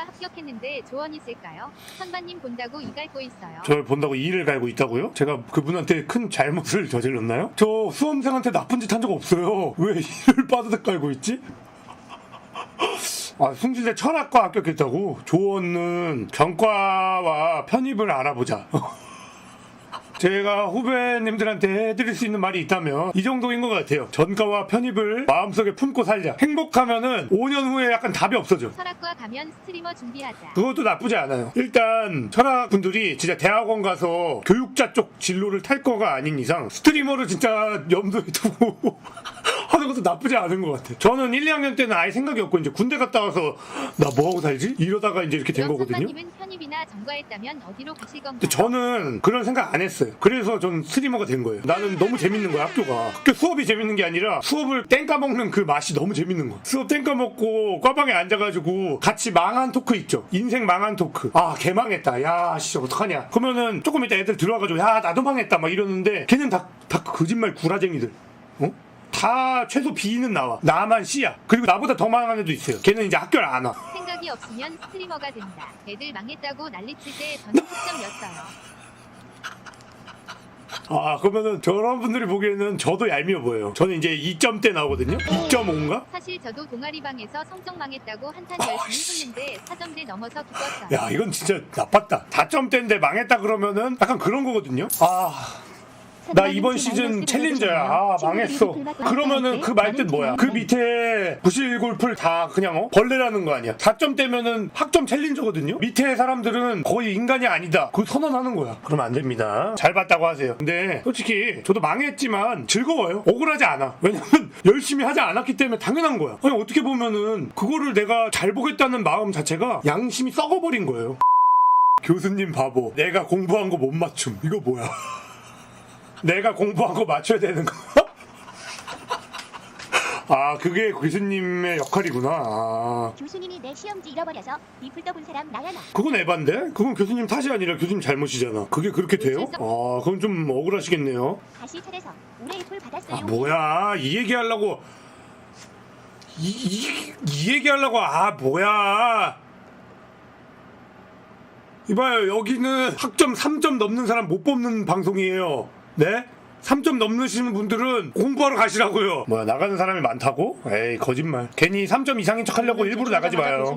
왜 조언이실까요? 선반님 본다고 이 갈고 있어요. 저를 본다고 이를 갈고 있다고요? 제가 그분한테 큰 잘못을 저질렀나요? 저 수험생한테 나쁜 짓 한 적 없어요. 왜 이를 빠드득 갈고 있지? 아, 숭실대 철학과 합격했다고? 조언은 전과와 편입을 알아보자. 제가 후배님들한테 해드릴 수 있는 말이 있다면 이 정도인 것 같아요. 전과와 편입을 마음속에 품고 살자. 행복하면은 5년 후에 약간 답이 없어져. 철학과 가면 스트리머 준비하자. 그것도 나쁘지 않아요. 일단 철학 분들이 진짜 대학원 가서 교육자 쪽 진로를 탈 거가 아닌 이상 스트리머를 진짜 염두에 두고 나쁘지 않은 것 같아요. 저는 1, 2학년 때는 아예 생각이 없고 이제 군대 갔다 와서 나 뭐하고 살지? 이러다가 이제 이렇게 된 거거든요. 선반님은 편입이나 전과했다면 어디로 가실 건가요? 근데 저는 그런 생각 안 했어요. 그래서 저는 스트리머가 된 거예요. 나는 너무 재밌는 거야, 학교가. 학교 수업이 재밌는 게 아니라 수업을 땡 까 먹는 그 맛이 너무 재밌는 거야. 수업 땡 까 먹고 과방에 앉아가지고 같이 망한 토크 있죠. 인생 망한 토크. 아, 개망했다. 야, 씨, 어떡하냐. 그러면은 조금 이따 애들 들어와가지고 야, 나도 망했다. 막 이러는데 걔는 다, 다 거짓말 구라쟁이들. 어? 다 최소 B는 나와. 나만 C야. 그리고 나보다 더 망한 애도 있어요. 걔는 이제 학교를 안 와. 생각이 없으면 스트리머가 된다. 애들 망했다고 난리칠 때 저는 학점이었어요. 아, 그러면은 저런 분들이 보기에는 저도 얄미워 보여요. 저는 이제 2점대 나오거든요? 2.5인가? 사실 저도 동아리방에서 성적 망했다고 한탄 열심히 했는데 4점대 넘어서 기뻤어요. 야 이건 진짜 나빴다 4점대인데 망했다 그러면은 약간 그런 거거든요 아 나 이번 시즌 챌린저야. 아 망했어. 그러면은 그 말뜻 뭐야? 그 밑에 부실 골프를 다 그냥 어? 벌레라는 거 아니야? 4점대면은 학점 챌린저거든요? 밑에 사람들은 거의 인간이 아니다. 그 선언하는 거야. 그러면 안 됩니다. 잘 봤다고 하세요. 근데 솔직히 저도 망했지만 즐거워요. 억울하지 않아. 왜냐면 열심히 하지 않았기 때문에 당연한 거야. 아니 어떻게 보면은 그거를 내가 잘 보겠다는 마음 자체가 양심이 썩어버린 거예요. 교수님 바보. 내가 공부한 거 못 맞춤. 이거 뭐야 내가 공부한 거 맞춰야 되는 거 아, 그게 교수님의 역할이구나. 아, 교수님이 내 시험지 잃어버려서 리플 떠본 사람 나야나 그건 에반데? 그건 교수님 탓이 아니라 교수님 잘못이잖아. 그게 그렇게 돼요? 아, 그건 좀 억울하시겠네요. 다시 차려서 올해 리플 받았어요 아, 뭐야. 이 얘기 하려고. 이, 이, 이 얘기 하려고. 아, 뭐야. 이봐요. 여기는 학점 3점 넘는 사람 못 뽑는 방송이에요. 네? 3점 넘으시는 분들은 공부하러 가시라고요. 뭐야, 나가는 사람이 많다고? 에이, 거짓말. 괜히 3점 이상인 척 하려고 일부러 나가지 마요.